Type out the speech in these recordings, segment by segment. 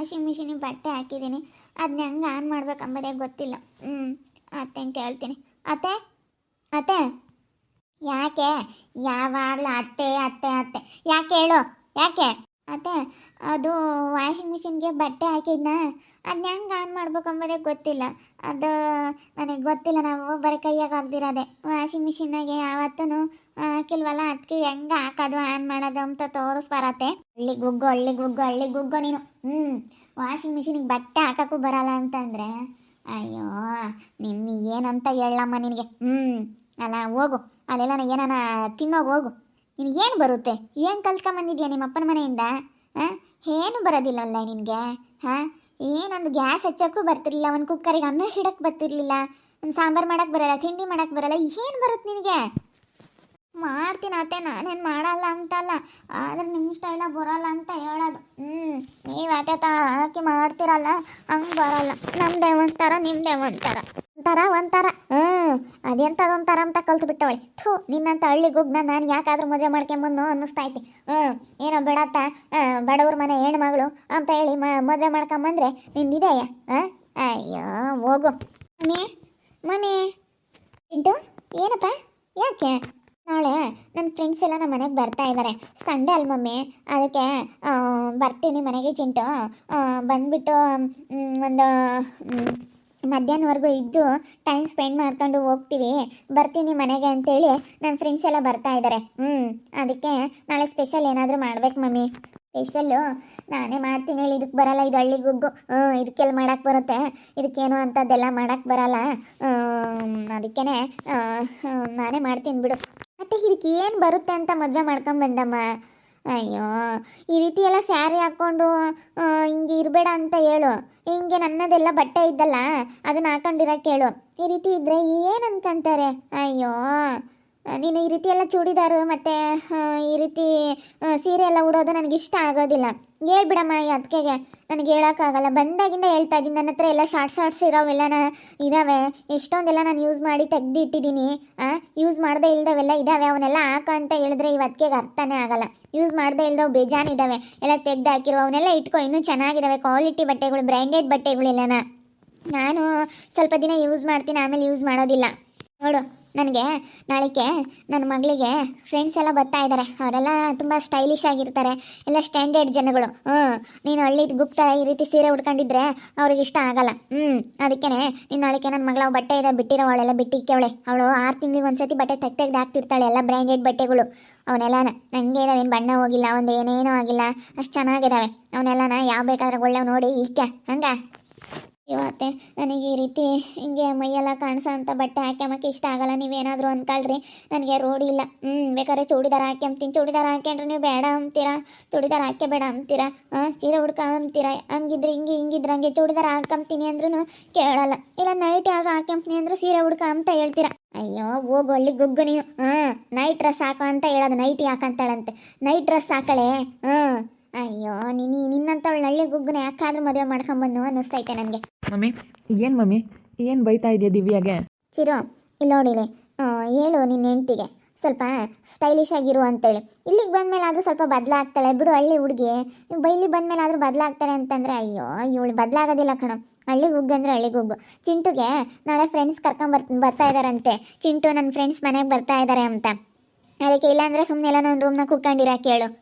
Washing ಮಿಷಿನಿಗೆ ಬಟ್ಟೆ ಹಾಕಿದ್ದೀನಿ. ಅದನ್ನ ಹೆಂಗೆ ಆನ್ ಮಾಡ್ಬೇಕಂಬುದೇ ಗೊತ್ತಿಲ್ಲ. ಹ್ಞೂ ಅತ್ತೆ ಕೇಳ್ತೀನಿ ಅತ್ತೆ ಅತ್ತೆ. ಯಾಕೆ? ಯಾವಾಗಲೂ ಅತ್ತೆ ಅತ್ತೆ ಅತ್ತೆ. ಯಾಕೆ ಹೇಳು? ಯಾಕೆ? ಅತ್ತೆ ಅದು ವಾಷಿಂಗ್ ಮಿಷಿನ್ಗೆ ಬಟ್ಟೆ ಹಾಕಿದ್ನ ಅದನ್ನ ಹೆಂಗೆ ಆನ್ ಮಾಡ್ಬೇಕಂಬುದೇ ಗೊತ್ತಿಲ್ಲ. ಅದು ನನಗೆ ಗೊತ್ತಿಲ್ಲ, ನಾವು ಬರೀ ಕೈಯಾಗ ಹಾಕ್ದಿರೋದೆ. ವಾಷಿಂಗ್ ಮಿಷಿನಾಗೆ ಯಾವತ್ತೂ ಹಾಕಿಲ್ವಲ್ಲ ಅದಕ್ಕೆ ಹೆಂಗೆ ಹಾಕೋದು ಆನ್ ಮಾಡೋದು ಅಂತ ತೋರಿಸ್ಬಾರತ್ತೆ ಹಳ್ಳಿ ಗುಗ್ಗು ಹಳ್ಳಿ ಗುಗ್ಗು ಹಳ್ಳಿ ಗುಗ್ಗು ನೀನು. ಹ್ಞೂ ವಾಷಿಂಗ್ ಮಿಷಿನಿಗೆ ಬಟ್ಟೆ ಹಾಕೋಕ್ಕೂ ಬರಲ್ಲ ಅಂತಂದರೆ, ಅಯ್ಯೋ ನಿನ್ನ ಏನಂತ ಹೇಳಮ್ಮ ನಿನಗೆ. ಹ್ಞೂ ಅಲ್ಲ ಹೋಗು ಅಲ್ಲೆಲ್ಲ ಏನಾನ ತಿನ್ನೋಗಿ ಹೋಗು. ನಿನಗೆ ಏನು ಬರುತ್ತೆ? ಏನು ಕಲ್ತ್ಕೊಂಬಂದಿದ್ಯಾ ನಿಮ್ಮ ಅಪ್ಪನ ಮನೆಯಿಂದ? ಹಾಂ? ಏನು ಬರೋದಿಲ್ಲಲ್ಲ ನಿನಗೆ? ಹಾಂ? ಏನೊಂದು ಗ್ಯಾಸ್ ಹಚ್ಚೋಕ್ಕೂ ಬರ್ತಿರ್ಲಿಲ್ಲ, ಒಂದು ಕುಕ್ಕರಿಗೆ ಅನ್ನ ಹಿಡಕ್ಕೆ ಬರ್ತಿರ್ಲಿಲ್ಲ, ಒಂದು ಸಾಂಬಾರು ಮಾಡೋಕ್ಕೆ ಬರಲ್ಲ, ತಿಂಡಿ ಮಾಡೋಕ್ಕೆ ಬರಲ್ಲ, ಏನು ಬರುತ್ತೆ ನಿನಗೆ? ಮಾಡ್ತೀನಿ ಅತ್ತೆ, ನಾನೇನು ಮಾಡಲ್ಲ ಅಂತಲ್ಲ. ಆದ್ರೆ ನಿಮ್ಮ ಸ್ಟೈಲ ಬರಲ್ಲ ಅಂತ ಹೇಳೋದು. ಹ್ಞೂ ನೀವು ಅತ್ತೆ ತಾ ಹಾಕಿ ಮಾಡ್ತಿರಲ್ಲ, ಹಂಗೆ ಬರಲ್ಲ. ನಮ್ಮದೇ ಒಂಥರ ನಿಮ್ಮದೇ ಒಂಥರ ಒಂಥರ ಒಂಥರ. ಹ್ಞೂ ಅದೆಂಥದ್ದು ಒಂಥರ ಅಂತ ಕಲ್ತು ಬಿಟ್ಟವಳಿ. ಥೂ, ನಿನ್ನಂತ ಹಳ್ಳಿ ಗುಗ್ನ ನಾನು ಯಾಕಾದ್ರೂ ಮದುವೆ ಮಾಡ್ಕೊಂಬಂದು ಅನ್ನಿಸ್ತೈತಿ ಹ್ಞೂ ಏನೋ ಬಿಡತ್ತ ಬಡವ್ರ ಮನೆ ಹೆಣ್ಮಗಳು ಅಂತ ಹೇಳಿ ಮ, ಮದುವೆ ಮಾಡ್ಕೊಂಬಂದ್ರೆ ನಿಂದಿದೆಯಾ? ಹಾಂ? ಅಯ್ಯೋ, ಹೋಗು. Mummy mummy. ಇಂಟು ಏನಪ್ಪ? ಯಾಕೆ? ನಾಳೆ ನನ್ನ ಫ್ರೆಂಡ್ಸ್ ಎಲ್ಲ ನಮ್ಮ ಮನೆಗೆ ಬರ್ತಾ ಇದ್ದಾರೆ ಸಂಡೇ ಅಲ್ಲ ಮಮ್ಮಿ, ಅದಕ್ಕೆ ಬರ್ತೀನಿ ಮನೆಗೆ ಚಿಂಟು ಬಂದುಬಿಟ್ಟು ಒಂದು ಮಧ್ಯಾಹ್ನವರೆಗೂ ಇದ್ದು ಟೈಮ್ ಸ್ಪೆಂಡ್ ಮಾಡ್ಕೊಂಡು ಹೋಗ್ತೀವಿ. ಬರ್ತೀನಿ ಮನೆಗೆ ಅಂತೇಳಿ ನನ್ನ ಫ್ರೆಂಡ್ಸ್ ಎಲ್ಲ ಬರ್ತಾ ಇದ್ದಾರೆ ಹ್ಞೂ ಅದಕ್ಕೆ ನಾಳೆ ಸ್ಪೆಷಲ್ ಏನಾದರೂ ಮಾಡ್ಬೇಕು ಮಮ್ಮಿ. ಸ್ಪೆಷಲ್ಲು ನಾನೇ ಮಾಡ್ತೀನಿ ಹೇಳಿ ಇದಕ್ಕೆ ಬರಲ್ಲ ಇದು ಹಳ್ಳಿ ಗುಗ್ಗು. ಇದಕ್ಕೆಲ್ಲ ಮಾಡಕ್ಕೆ ಬರುತ್ತೆ. ಇದಕ್ಕೇನು ಅಂಥದ್ದೆಲ್ಲ ಮಾಡಕ್ಕೆ ಬರಲ್ಲ. ಅದಕ್ಕೇ ನಾನೇ ಮಾಡ್ತೀನಿ ಬಿಡು. ಮತ್ತೆ ಇದಕ್ಕೆ ಏನು ಬರುತ್ತೆ ಅಂತ ಮದುವೆ ಮಾಡ್ಕೊಂಬಂದಮ್ಮ ಅಯ್ಯೋ, ಈ ರೀತಿ ಎಲ್ಲ ಸ್ಯಾರಿ ಹಾಕ್ಕೊಂಡು ಹಿಂಗೆ ಇರಬೇಡ ಅಂತ ಹೇಳು. ಹಿಂಗೆ ನನ್ನದೆಲ್ಲ ಬಟ್ಟೆ ಇದ್ದಲ್ಲ, ಅದನ್ನ ಹಾಕೊಂಡಿರಕ್ಕೆ ಹೇಳು ಈ ರೀತಿ ಇದ್ದರೆ ಏನು ಅನ್ಕೊಂತಾರೆ? ಅಯ್ಯೋ, ನೀನು ಈ ರೀತಿ ಎಲ್ಲ ಚೂಡಿದಾರು ಮತ್ತು ಈ ರೀತಿ ಸೀರೆ ಎಲ್ಲ ಉಡೋದು ನನಗಿಷ್ಟ ಆಗೋದಿಲ್ಲ. ಹೇಳ್ಬಿಡಮ್ಮ ಈ ಅದಕ್ಕೆಗೆ ನನಗೆ ಹೇಳೋಕ್ಕಾಗಲ್ಲ. ಬಂದಾಗಿಂದ ಹೇಳ್ತಾ ಇದ್ದೀನಿ. ನನ್ನ ಹತ್ರ ಎಲ್ಲ ಶಾರ್ಟ್ ಶಾರ್ಟ್ಸ್ ಇರೋವೆಲ್ಲ ಇದ್ದಾವೆ ಎಷ್ಟೊಂದೆಲ್ಲ ನಾನು ಯೂಸ್ ಮಾಡಿ ತೆಗ್ದು ಇಟ್ಟಿದ್ದೀನಿ ಯೂಸ್ ಮಾಡದೇ ಇಲ್ದವೆಲ್ಲ ಇದ್ದಾವೆ ಅವನ್ನೆಲ್ಲ ಹಾಕೋ ಅಂತ ಹೇಳಿದ್ರೆ ಇವತ್ತಿಗೆ ಅರ್ಥನೇ ಆಗಲ್ಲ. ಯೂಸ್ ಮಾಡದೇ ಇಲ್ದವು ಬೇಜಾನಿದ್ದಾವೆ ಎಲ್ಲ ತೆಗ್ದು ಹಾಕಿರೋ ಅವನ್ನೆಲ್ಲ ಇಟ್ಕೊ ಇನ್ನೂ ಚೆನ್ನಾಗಿದ್ದಾವೆ ಕ್ವಾಲಿಟಿ ಬಟ್ಟೆಗಳು ಬ್ರ್ಯಾಂಡೆಡ್ ಬಟ್ಟೆಗಳೆಲ್ಲನ ನಾನು ಸ್ವಲ್ಪ ದಿನ ಯೂಸ್ ಮಾಡ್ತೀನಿ, ಆಮೇಲೆ ಯೂಸ್ ಮಾಡೋದಿಲ್ಲ. ನೋಡು. ನನಗೆ ನಾಳೆಗೆ ನನ್ನ ಮಗಳಿಗೆ ಫ್ರೆಂಡ್ಸ್ ಎಲ್ಲ ಬರ್ತಾ ಇದ್ದಾರೆ ಅವರೆಲ್ಲ ತುಂಬ ಸ್ಟೈಲಿಶ್ ಆಗಿರ್ತಾರೆ. ಎಲ್ಲ ಸ್ಟ್ಯಾಂಡರ್ಡ್ ಜನಗಳು. ಹ್ಞೂ ನೀನು ಹಳ್ಳಿ ಗುಪ್ತ ಈ ರೀತಿ ಸೀರೆ ಉಟ್ಕೊಂಡಿದ್ರೆ ಅವ್ರಿಗೆ ಇಷ್ಟ ಆಗಲ್ಲ. ಹ್ಞೂ ಅದಕ್ಕೇ ನೀನು ನಾಳೆಗೆ ನನ್ನ ಮಗಳ ಬಟ್ಟೆ ಇದೆ ಬಿಟ್ಟಿರೋ ಅವಳೆಲ್ಲ ಬಿಟ್ಟಿಕ್ಕವಳೆ ಅವಳು ಆರು ತಿಂಗಳಿಗೆ ಒಂದ್ಸತಿ ಬಟ್ಟೆ ತೆಗ್ ತೆಗ್ದು ಹಾಕ್ತಿರ್ತಾಳೆ ಎಲ್ಲ ಬ್ರ್ಯಾಂಡೆಡ್ ಬಟ್ಟೆಗಳು. ಅವನ್ನೆಲ್ಲನ ನನಗೆ ಇದಾವೇನು ಬಣ್ಣ ಹೋಗಿಲ್ಲ, ಒಂದು ಏನೇನೂ ಆಗಿಲ್ಲ, ಅಷ್ಟು ಚೆನ್ನಾಗಿದ್ದಾವೆ ಅವನ್ನೆಲ್ಲನ ಯಾವ ಬೇಕಾದ್ರೆ ಒಳ್ಳೆವ್ ನೋಡಿ ಇಕ್ಕ ಹಂಗ? ಇವತ್ತೆ ನನಗೆ ಈ ರೀತಿ ಹಿಂಗೆ ಮೈಯೆಲ್ಲ ಕಾಣಿಸೋ ಅಂತ ಬಟ್ಟೆ ಹಾಕ್ಯಮಕ್ಕೆ ಇಷ್ಟ ಆಗಲ್ಲ. ನೀವೇನಾದರೂ ಅಂದ್ಕೊಳ್ರಿ. ನನಗೆ ರೋಡಿ ಇಲ್ಲ. ಹ್ಞೂ, ಬೇಕಾದ್ರೆ ಚೂಡಿದಾರ ಹಾಕ್ಯಂತೀನಿ ಚೂಡಿದಾರ ಹಾಕ್ಯಂಡ್ರೆ ನೀವು ಬೇಡ ಅಂತೀರಾ ಚೂಡಿದಾರ ಹಾಕೇ ಬೇಡ ಅಂತೀರಾ ಹಾಂ, ಸೀರೆ ಹುಡ್ಕ ಅಂತೀರಾ ಹಂಗಿದ್ರೆ ಹಿಂಗೆ ಹಿಂಗಿದ್ರೆ ಹಂಗೆ ಚೂಡಿದಾರ ಹಾಕಂತೀನಿ ಅಂದ್ರೂ ಕೇಳಲ್ಲ. ಇಲ್ಲ ನೈಟ್ ಯಾರು ಹಾಕ್ಯಂತೀನಿ ಅಂದ್ರೆ ಸೀರೆ ಹುಡ್ಕ ಅಂತ ಹೇಳ್ತೀರಾ? ಅಯ್ಯೋ, ಹೋಗು ಅಲ್ಲಿ ಗುಗ್ಗು ನೀವು ಹಾಂ ನೈಟ್ ಡ್ರೆಸ್ ಹಾಕೋ ಅಂತ ಹೇಳೋದು. ನೈಟ್ ಯಾಕಂತಾಳಂತೆ? ನೈಟ್ ಡ್ರೆಸ್ ಹಾಕಳೆ? ಹ್ಞೂ. ಅಯ್ಯೋ ನೀನು ನಿನ್ನಂಥವಳು ಹಳ್ಳಿ ಗುಗ್ಗುನ ಯಾಕಾದ್ರೂ ಮದುವೆ ಮಾಡ್ಕೊಂಬಂದು ಅನ್ನಿಸ್ತೈತೆ ನನಗೆ. ಮಮ್ಮಿ ಏನು ಮಮ್ಮಿ? ಏನು ಬೈತಾ ಇದೆಯಾ ದಿವ್ಯಾಗೆ? ಚಿರು ಇಲ್ಲಿ. ನೋಡಿಲಿ ಆ, ಹೇಳು ನಿನ್ನ ಹೆಂಡ್ತಿಗೆ. ಸ್ವಲ್ಪ ಸ್ಟೈಲಿಶ್ ಆಗಿರು ಅಂತೇಳಿ. ಇಲ್ಲಿಗೆ ಬಂದಮೇಲೆ ಆದರೂ ಸ್ವಲ್ಪ ಬದಲಾಗ್ತಾಳೆ. ಬಿಡು ಹಳ್ಳಿ ಹುಡುಗಿ. ಬೈಲಿ ಬಂದಮೇಲೆ ಆದರೂ ಬದಲಾಗ್ತಾರೆ ಅಂತಂದರೆ ಅಯ್ಯೋ ಇವಳು ಬದಲಾಗೋದಿಲ್ಲ ಕಣ. ಹಳ್ಳಿ ಗುಗ್ಗು ಅಂದರೆ ಹಳ್ಳಿ ಗುಗ್ಗು. ಚಿಂಟುಗೆ ನಾಳೆ ಫ್ರೆಂಡ್ಸ್ ಕರ್ಕೊಂಬರ್ ಬರ್ತಾ ಇದ್ದಾರಂತೆ ಚಿಂಟು ನನ್ನ ಫ್ರೆಂಡ್ಸ್ ಮನೆಗೆ ಬರ್ತಾ ಇದ್ದಾರೆ ಅಂತ. ಅದಕ್ಕೆ ಇಲ್ಲಾಂದರೆ ಸುಮ್ಮನೆ ಎಲ್ಲ ನನ್ನ ರೂಮ್ನ ಕುತ್ಕೊಂಡಿರ ಕೇಳು.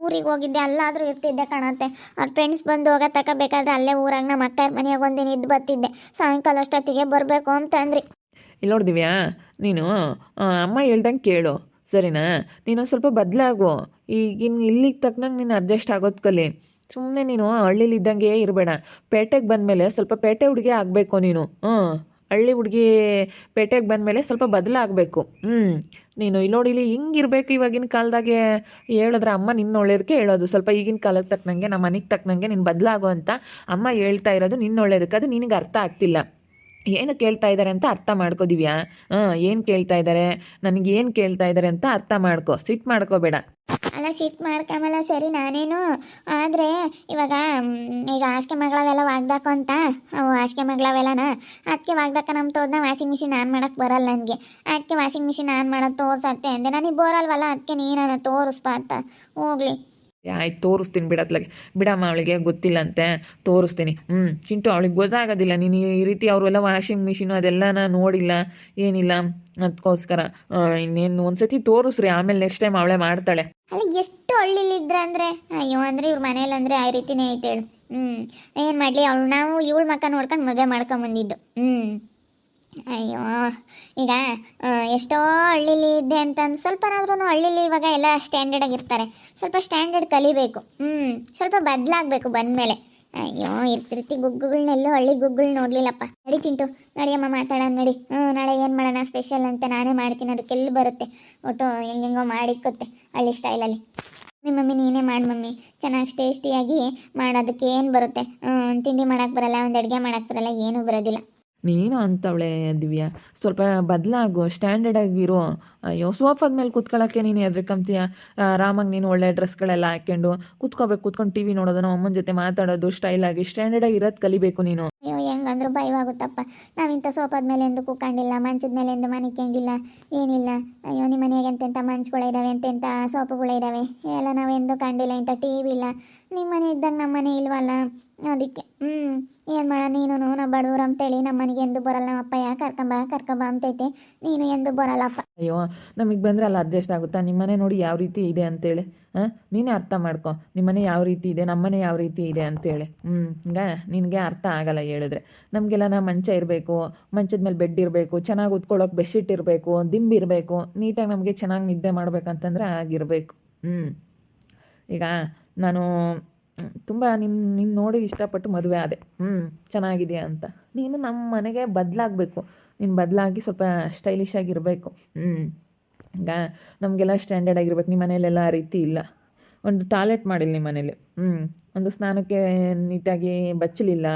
ಊರಿಗೆ ಹೋಗಿದ್ದೆ, ಅಲ್ಲಾದರೂ ಇರ್ತಿದ್ದೆ ಕಾಣತ್ತೆ. ಅವ್ರ ಫ್ರೆಂಡ್ಸ್ ಬಂದು ಹೋಗ ತಗೋಬೇಕಾದ್ರೆ ಅಲ್ಲೇ ಊರಾಗ ನಮ್ಮ ಅಕ್ಕ ಮನೆಯಾಗ ಒಂದಿನ ಇದ್ದು ಬರ್ತಿದ್ದೆ. ಸಾಯಂಕಾಲ ಅಷ್ಟೊತ್ತಿಗೆ ಬರಬೇಕು ಅಂತಂದ್ರಿ ಇಲ್ಲಿ ನೋಡಿದಿವ್ಯಾ ನೀನು ಅಮ್ಮ ಹೇಳ್ದಂಗೆ ಕೇಳು. ಸರಿನಾ? ನೀನು ಸ್ವಲ್ಪ ಬದಲಾಗು. ಈಗಿನ ಇಲ್ಲಿಗೆ ತಕ್ಕನಂಗೆ ನೀನು ಅಡ್ಜಸ್ಟ್ ಆಗೋದು ಕಲಿ. ಸುಮ್ಮನೆ ನೀನು ಹಳ್ಳಿಲಿ ಇದ್ದಂಗೆ ಇರಬೇಡ. ಪೇಟೆಗೆ ಬಂದಮೇಲೆ ಸ್ವಲ್ಪ ಪೇಟೆ ಹುಡುಗಿ ಆಗಬೇಕು ನೀನು. ಹ್ಞೂ ಹಳ್ಳಿ ಹುಡುಗಿ ಪೇಟೆಗೆ ಬಂದಮೇಲೆ ಸ್ವಲ್ಪ ಬದಲಾಗಬೇಕು. ಹ್ಞೂ ನೀನು ಇಲ್ಲಿ ನೋಡಿ ಇಲ್ಲಿ ಹಿಂಗಿರ್ಬೇಕು ಇವಾಗಿನ ಕಾಲದಾಗೆ ಹೇಳಿದ್ರೆ ಅಮ್ಮ ನಿನ್ನ ಒಳ್ಳೇದಕ್ಕೆ ಹೇಳೋದು. ಸ್ವಲ್ಪ ಈಗಿನ ಕಾಲಕ್ಕೆ ತಕ್ಕನಂಗೆ ನಮ್ಮ ಮನೆಗೆ ತಕ್ಕನಂಗೆ ನೀನು ಬದಲಾಗೋ ಅಂತ ಅಮ್ಮ ಹೇಳ್ತಾ ಇರೋದು ನಿನ್ನ ಒಳ್ಳೇದಕ್ಕೆ. ಅದು ನಿನಗೆ ಅರ್ಥ ಆಗ್ತಿಲ್ಲ. ಏನು ಕೇಳ್ತಾ ಇದ್ದಾರೆ ಅಂತ ಅರ್ಥ ಮಾಡ್ಕೋದಿವ್ಯಾ? ಹಾಂ, ಏನು ಕೇಳ್ತಾ ಇದ್ದಾರೆ ನನಗೆ ಏನು ಕೇಳ್ತಾ ಇದ್ದಾರೆ ಅಂತ ಅರ್ಥ ಮಾಡ್ಕೋ. ಸಿಟ್ಟು ಮಾಡ್ಕೋಬೇಡ. ಅಲ್ಲ, ಸಿಟ್ ಮಾಡ್ಕೊಂಬಲ್ಲ ಸರಿ ನಾನೇನು? ಆದರೆ, ಇವಾಗ ಈಗ ಹಾಸಿಗೆ ಮಗಳವೆಲ್ಲ ವಾಗ್ದಾಕು ಅಂತ ಅವು ಹಾಸಿಗೆ ಮಗಳವೆಲ್ಲನ ಅದಕ್ಕೆ ವಾಗ್ದಾಕ ನಮ್ಮ ತೋದ್ನ ವಾಷಿಂಗ್ ಮಿಷಿನ್ ಆನ್ ಮಾಡಕ್ಕೆ ಬರಲ್ಲ ನನಗೆ. ಅದಕ್ಕೆ ವಾಷಿಂಗ್ ಮಿಷಿನ್ ಆನ್ ಮಾಡೋದು ತೋರ್ಸತ್ತೆ ಅಂದೆ. ನನಗೆ ಬೋರಲ್ವಲ್ಲ ಅದಕ್ಕೆ ನೀನನ್ನು ತೋರಿಸ್ಬಾ ಅಂತ. ಹೋಗ್ಲಿ. ಆಯ್ತು, ತೋರಿಸ್ತೀನಿ ಬಿಡತ್ಲಗೆ ಬಿಡಮ್ಮ ಅವಳಿಗೆ, ಗೊತ್ತಿಲ್ಲಂತೆ. ತೋರಿಸ್ತೀನಿ. ಹ್ಞೂ ಚಿಂಟು, ಅವಳಿಗೆ ಗೊತ್ತಾಗೋದಿಲ್ಲ. ನೀನು ಈ ರೀತಿ ಅವರೆಲ್ಲ ವಾಷಿಂಗ್ ಮಿಷಿನು ಅದೆಲ್ಲನ ನೋಡಿಲ್ಲ. ಏನಿಲ್ಲ. ಅದಕ್ಕೋಸ್ಕರ ಇನ್ನೇನು, ಒಂದ್ಸತಿ ತೋರಿಸ್ರಿ. ಆಮೇಲೆ ನೆಕ್ಸ್ಟ್ ಟೈಮ್ ಅವಳೇ ಮಾಡ್ತಾಳೆ. ಅಲ್ಲ, ಎಷ್ಟು ಹಳ್ಳಿಲಿದ್ರ ಅಂದ್ರೆ? ಅಯ್ಯೋ, ಅಂದ್ರೆ ಇವ್ರ ಮನೇಲಿ ಅಂದ್ರೆ ಆ ರೀತಿನೇ ಐತೆ ಹೇಳು. ಹ್ಞೂ ಏನು ಮಾಡಲಿ, ಅವಳು ನಾವು ಇವಳ ಮಕ್ಕ ನೋಡ್ಕೊಂಡು ಮದುವೆ ಮಾಡ್ಕೊಂಬಂದಿದ್ದು. ಹ್ಞೂ ಅಯ್ಯೋ, ಈಗ ಎಷ್ಟೋ ಹಳ್ಳಿಲಿ ಇದ್ದೆ ಅಂತಂದು ಸ್ವಲ್ಪನಾದ್ರೂ ಹಳ್ಳಿಲಿ ಇವಾಗ ಎಲ್ಲ ಸ್ಟ್ಯಾಂಡರ್ಡ್ ಆಗಿರ್ತಾರೆ ಸ್ವಲ್ಪ ಸ್ಟ್ಯಾಂಡರ್ಡ್ ಕಲಿಬೇಕು. ಹ್ಞೂ ಸ್ವಲ್ಪ ಬದಲಾಗಬೇಕು ಬಂದಮೇಲೆ. ಅಯ್ಯೋ ಇರ್ತಿರ್ತಿ ಗುಗ್ಗುಗಳನ್ನೆಲ್ಲೂ ಹಳ್ಳಿ ಗುಗ್ಗುಗಳು ನೋಡಲಿಲ್ಲಪ್ಪ. ನಡಿ ಚಿಂಟು ನಡಿಯಮ್ಮ ಮಾತಾಡೋಣ, ನಡಿ. ಹ್ಞೂ ನಾಳೆ ಏನು ಮಾಡೋಣ? ಸ್ಪೆಷಲ್ ಅಂತ ನಾನೇ ಮಾಡ್ತೀನಿ. ಅದಕ್ಕೆಲ್ಲ ಬರುತ್ತೆ? ಒಟ್ಟು ಹೆಂಗೆಂಗೋ ಮಾಡಿಕ್ಕುತ್ತೆ ಹಳ್ಳಿ ಸ್ಟೈಲಲ್ಲಿ ನಿಮ್ಮ ಮಮ್ಮಿ ನೀನೇ ಮಾಡಿ ಮಮ್ಮಿ. ಚೆನ್ನಾಗಿ ಟೇಸ್ಟಿಯಾಗಿ ಮಾಡೋದಕ್ಕೆ ಏನು ಬರುತ್ತೆ? ತಿಂಡಿ ಮಾಡೋಕ್ಕೆ ಬರಲ್ಲ, ಒಂದು ಅಡುಗೆ ಮಾಡೋಕ್ಕೆ ಬರಲ್ಲ, ಏನೂ ಬರೋದಿಲ್ಲ. ನೀನು ಅಂತವಳೆ ದಿವ್ಯಾ. ಸ್ವಲ್ಪ ಬದಲಾಗು ಸ್ಟ್ಯಾಂಡರ್ಡ್ ಆಗಿರೋ. ಅಯ್ಯೋ ಸೋಫಾದ ಮೇಲೆ ಕೂತ್ಕೊಳ್ಳೋಕ್ಕೆ ನೀನು ಎದ್ರಿಕಂತೀಯ ಆರಾಮಾಗಿ ನೀನು ಒಳ್ಳೆ ಡ್ರೆಸ್ಗಳೆಲ್ಲ ಹಾಕ್ಕೊಂಡು ಕೂತ್ಕೋಬೇಕು, ಕೂತ್ಕೊಂಡು ಟಿ ವಿ ನೋಡೋದು ಅಮ್ಮನ ಜೊತೆ ಮಾತಾಡೋದು ಸ್ಟೈಲಾಗಿ ಸ್ಟ್ಯಾಂಡರ್ಡಾಗಿ ಇರೋದು ಕಲಿಬೇಕು ನೀನು. ಅಯ್ಯೋ, ಹೆಂಗಂದ್ರೂ ಭಯವಾಗುತ್ತಪ್ಪ. ನಾವಿಂಥ ಸೋಫಾದ ಮೇಲೆ ಎಂದು ಕೂತ್ಕೊಂಡಿಲ್ಲ, ಮಂಚದ ಮೇಲೆ ಎಂದು ಮನಿಕೊಂಡಿಲ್ಲ ಏನಿಲ್ಲ. ಅಯ್ಯೋ, ನಿಮ್ಮ ಮನೆಯಾಗೆ ಎಂತೆಂಥ ಮಂಚ್ಗಳಿದ್ದಾವೆ ಎಂತೆಂಥ ಸೋಫುಗಳಿದ್ದಾವೆ ಎಲ್ಲ ನಾವೆಂದು ಕಂಡಿಲ್ಲ, ಇಂಥ ಟಿ ವಿ ಇಲ್ಲ. ನಿಮ್ಮ ಮನೆ ಇದ್ದಾಗ ನಮ್ಮ ಮನೆ ಇಲ್ವಲ್ಲ? ಅದಕ್ಕೆ ಹ್ಞೂ ಏನು ಮಾಡ, ನೀನು ನಾ ಬಡವ್ರು ಅಂತೇಳಿ ನಮ್ಮ ಮನೆಗೆ ಎಂದು ಬರಲ್ಲ ನಮ್ಮ ಅಪ್ಪ ಯಾಕೆ ಕರ್ಕೊಂಬ ಕರ್ಕೊಂಬ ಅಂತೈತೆ. ನೀನು ಎಂದು ಬರಲ್ಲಪ್ಪ. ಅಯ್ಯೋ, ನಮಗೆ ಬಂದರೆ ಅಲ್ಲಿ ಅಡ್ಜಸ್ಟ್ ಆಗುತ್ತಾ? ನಿಮ್ಮನೆ ನೋಡಿ ಯಾವ ರೀತಿ ಇದೆ ಅಂತೇಳಿ, ಹಾಂ? ನೀನೇ ಅರ್ಥ ಮಾಡ್ಕೊ. ನಿಮ್ಮನೆ ಯಾವ ರೀತಿ ಇದೆ, ನಮ್ಮನೆ ಯಾವ ರೀತಿ ಇದೆ ಅಂತೇಳಿ. ಹ್ಞೂ ಈಗ ನಿನಗೆ ಅರ್ಥ ಆಗಲ್ಲ ಹೇಳಿದ್ರೆ. ನಮಗೆಲ್ಲ ನಾ ಮಂಚ ಇರಬೇಕು, ಮಂಚದ ಮೇಲೆ ಬೆಡ್ ಇರಬೇಕು, ಚೆನ್ನಾಗಿ ಉತ್ಕೊಳ್ಳೋಕೆ ಬೆಡ್ಶೀಟ್ ಇರಬೇಕು, ದಿಂಬು ಇರಬೇಕು, ನೀಟಾಗಿ ನಮಗೆ ಚೆನ್ನಾಗಿ ನಿದ್ದೆ ಮಾಡ್ಬೇಕಂತಂದ್ರೆ ಆಗಿರಬೇಕು. ಹ್ಞೂ ಈಗ ನಾನು ತುಂಬ ನಿನ್ನ ನಿನ್ನ ನೋಡಿ ಇಷ್ಟಪಟ್ಟು ಮದುವೆ ಆದೆ. ಹ್ಞೂ ಚೆನ್ನಾಗಿದೆಯಾ ಅಂತ. ನೀನು ನಮ್ಮ ಮನೆಗೆ ಬದಲಾಗಬೇಕು. ನೀನು ಬದಲಾಗಿ ಸ್ವಲ್ಪ ಸ್ಟೈಲಿಶ್ ಆಗಿರಬೇಕು. ಹ್ಞೂ ಈಗ ನಮಗೆಲ್ಲ ಸ್ಟ್ಯಾಂಡರ್ಡ್ ಆಗಿರ್ಬೇಕು. ನಿಮ್ಮ ಮನೇಲೆಲ್ಲ ಆ ರೀತಿ ಇಲ್ಲ. ಒಂದು ಟಾಯ್ಲೆಟ್ ಮಾಡಿಲ್ಲ ನಿಮ್ಮ ಮನೇಲಿ. ಹ್ಞೂ ಒಂದು ಸ್ನಾನಕ್ಕೆ ನೀಟಾಗಿ ಬಚ್ಚಲಿಲ್ಲ.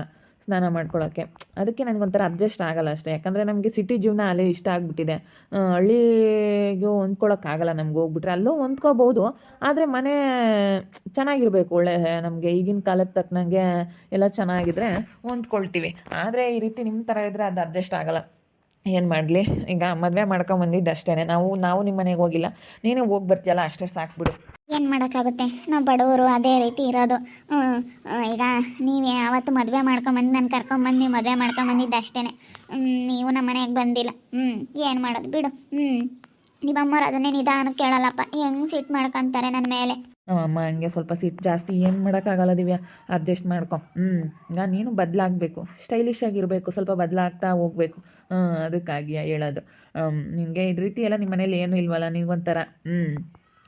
ಸ್ನಾನ ಮಾಡ್ಕೊಳ್ಳೋಕ್ಕೆ ಅದಕ್ಕೆ ನನಗೊಂಥರ ಅಡ್ಜಸ್ಟ್ ಆಗಲ್ಲ ಅಷ್ಟೇ. ಯಾಕಂದರೆ ನಮಗೆ ಸಿಟಿ ಜೀವನ ಅಲ್ಲೇ ಇಷ್ಟ ಆಗಿಬಿಟ್ಟಿದೆ. ಹಳ್ಳಿಗೆ ಹೊಂದ್ಕೊಳ್ಳೋಕ್ಕಾಗಲ್ಲ ನಮ್ಗೆ ಹೋಗ್ಬಿಟ್ರೆ. ಅಲ್ಲೂ ಹೊಂದ್ಕೋಬೋದು. ಆದರೆ ಮನೆ ಚೆನ್ನಾಗಿರ್ಬೇಕು. ಒಳ್ಳೆ, ನಮಗೆ ಈಗಿನ ಕಾಲಕ್ಕೆ ತಕ್ಕನಂಗೆ ಎಲ್ಲ ಚೆನ್ನಾಗಿದ್ರೆ ಹೊಂದ್ಕೊಳ್ತೀವಿ. ಆದರೆ ಈ ರೀತಿ ನಿಮ್ಮ ಥರ ಇದ್ದರೆ ಅದು ಅಡ್ಜಸ್ಟ್ ಆಗಲ್ಲ. ಏನು ಮಾಡಲಿ? ಈಗ ಮದುವೆ ಮಾಡ್ಕೊಂಬಂದಿದ್ದು ಅಷ್ಟೇ ನಾವು ನಾವು ನಿಮ್ಮ ಮನೆಗೆ ಹೋಗಿಲ್ಲ. ನೀನೇ ಹೋಗಿ ಬರ್ತೀಯಲ್ಲ? ಅಷ್ಟೇ ಸಾಕ್ಬಿಡು ಏನು ಮಾಡೋಕ್ಕಾಗುತ್ತೆ? ನಾವು ಬಡವರು ಅದೇ ರೀತಿ ಇರೋದು. ಈಗ ನೀವು ಅವತ್ತು ಮದುವೆ ಮಾಡ್ಕೊಂಬಂದು ನಾನು ಕರ್ಕೊಂಬಂದು ನೀವು ಮದುವೆ ಮಾಡ್ಕೊಂಬಂದಿದ್ದು ಅಷ್ಟೇ ನೀವು ನಮ್ಮ ಮನೆಗೆ ಬಂದಿಲ್ಲ. ಹ್ಞೂ ಏನು ಮಾಡೋದು ಬಿಡು. ಹ್ಞೂ ನಿಮ್ಮಮ್ಮವ್ರು ಅದನ್ನೇ ನಿಧಾನಕ್ಕೆ ಕೇಳಲ್ಲಪ್ಪ. ಹೆಂಗೆ ಸಿಟ್ಟು ಮಾಡ್ಕೊಂತಾರೆ ನನ್ನ ಮೇಲೆ? ಅಮ್ಮ ಹಂಗೆ ಸ್ವಲ್ಪ ಸಿಟ್ಟು ಜಾಸ್ತಿ ಏನು ಮಾಡೋಕ್ಕಾಗಲ್ಲ ದಿವ್ಯಾ. ಅಡ್ಜಸ್ಟ್ ಮಾಡ್ಕೊ. ಹ್ಞೂ ಈಗ ನೀನು ಬದಲಾಗಬೇಕು. ಸ್ಟೈಲಿಶ್ ಆಗಿರಬೇಕು. ಸ್ವಲ್ಪ ಬದಲಾಗ್ತಾ ಹೋಗ್ಬೇಕು. ಅದಕ್ಕಾಗಿ ಹೇಳೋದು. ನಿನಗೆ ಇದು ರೀತಿ ಎಲ್ಲ ನಿಮ್ಮ ಮನೇಲಿ ಏನೂ ಇಲ್ವಲ್ಲ ನಿನಗೊಂಥರ ಹ್ಞೂ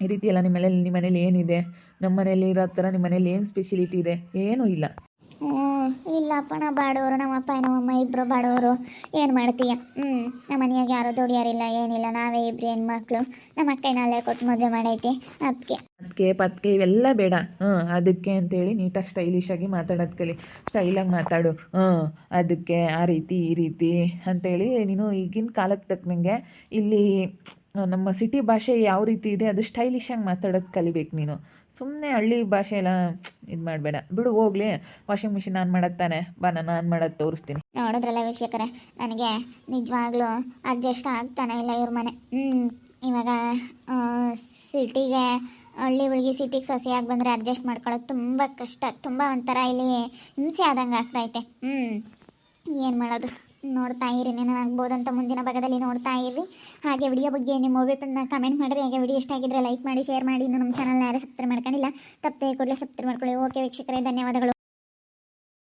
ಈ ರೀತಿ ಎಲ್ಲ ನಿಮ್ಮ ಮನೇಲಿ ನಿಮ್ಮ ಮನೇಲಿ ಏನಿದೆ? ನಮ್ಮ ಮನೇಲಿ ಇರೋ ಥರ ನಿಮ್ಮ ಮನೇಲಿ ಏನು ಸ್ಪೆಷಲಿಟಿ ಇದೆ? ಏನೂ ಇಲ್ಲ. ಹ್ಞೂ ಇಲ್ಲಪ್ಪ ನಾ ಬಾಡೋರು ನಮ್ಮ ಅಮ್ಮ ಇಬ್ಬರು ಬಾಡೋರು. ಏನು ಮಾಡ್ತೀಯ? ಹ್ಞೂ ನಮ್ಮ ಮನೆಯಾಗ ಯಾರು ದುಡಿಯಾರಿಲ್ಲ ಏನಿಲ್ಲ. ನಾವೇ ಇಬ್ಬರು ಹೆಣ್ಮಕ್ಳು. ನಮ್ಮ ಅಕ್ಕನಲ್ಲೇ ಕೊಟ್ಟು ಮದುವೆ ಮಾಡೈತಿ. ಅದಕ್ಕೆ ಅದಕ್ಕೆ ಪತ್ಕೆ ಇವೆಲ್ಲ ಬೇಡ. ಹ್ಞೂ ಅದಕ್ಕೆ ಅಂತೇಳಿ ನೀಟಾಗಿ ಸ್ಟೈಲಿಶಾಗಿ ಮಾತಾಡೋದು ಕಲಿ. ಸ್ಟೈಲಾಗಿ ಮಾತಾಡು. ಹ್ಞೂ ಅದಕ್ಕೆ ಆ ರೀತಿ ಈ ರೀತಿ ಅಂತೇಳಿ ನೀನು ಈಗಿನ ಕಾಲಕ್ಕೆ ತಕ್ಕಂಗೆ ಇಲ್ಲಿ ನಮ್ಮ ಸಿಟಿ ಭಾಷೆ ಯಾವ ರೀತಿ ಇದೆ, ಅದು ಸ್ಟೈಲಿಶಾಗಿ ಮಾತಾಡೋದು ಕಲಿಬೇಕು ನೀನು. ಸುಮ್ಮನೆ ಹಳ್ಳಿ ಭಾಷೆ ಎಲ್ಲ ಇದು ಮಾಡಬೇಡ. ಬಿಡು, ಹೋಗ್ಲಿ. ವಾಷಿಂಗ್ ಮಿಷಿನ್ ಆನ್ ತಾನೆ. ಬಾ, ನಾನು ಆನ್ ಮಾಡೋದು ತೋರಿಸ್ತೀನಿ. ನೋಡಿದ್ರಲ್ಲ ವೀಕ್ಷಕರೇ, ನನಗೆ ನಿಜವಾಗ್ಲೂ ಅಡ್ಜಸ್ಟ್ ಆಗ್ತಾನೆ ಇಲ್ಲ ಇವ್ರ ಮನೆ. ಹ್ಞೂ ಇವಾಗ ಸಿಟಿಗೆ, ಹಳ್ಳಿ ಹುಡುಗಿ ಸಿಟಿಗೆ ಸಸಿಯಾಗಿ ಬಂದರೆ ಅಡ್ಜಸ್ಟ್ ಮಾಡ್ಕೊಳ್ಳೋದು ತುಂಬ ಕಷ್ಟ. ತುಂಬ ಒಂಥರ ಇಲ್ಲಿ ಹಿಂಸೆ ಆದಂಗೆ ಆಗ್ತೈತೆ ಹ್ಞೂ ಏನು ಮಾಡೋದು? ನೋಡ್ತಾ ಇರಿ ಆಗ್ಬೋದಂತ ಮುಂದಿನ ಭಾಗದಲ್ಲಿ ನೋಡ್ತಾ ಇರಿ. ಹಾಗೆ ವಿಡಿಯೋ ಬಗ್ಗೆ ನಿಮ್ಮ ಅಭಿಪ್ರಾಯನ ಕಮೆಂಟ್ ಮಾಡಿರಿ. ಹಾಗೆ ವಿಡಿಯೋ ಇಷ್ಟ ಆಗಿದ್ರೆ ಲೈಕ್ ಮಾಡಿ ಶೇರ್ ಮಾಡಿ. ಇನ್ನು ನಮ್ಮ ಚಾನಲ್ನ ಯಾರು ಸಬ್ಸ್ಕ್ರೈಬ್ ಮಾಡ್ಕೊಂಡಿಲ್ಲ, ತಪ್ಪದೆ ಕೂಡಲೇ ಸಬ್ಸ್ಕ್ರೈಬ್ ಮಾಡ್ಕೊಳ್ಳಿ. ಓಕೆ ವೀಕ್ಷಕರೇ, ಧನ್ಯವಾದಗಳು.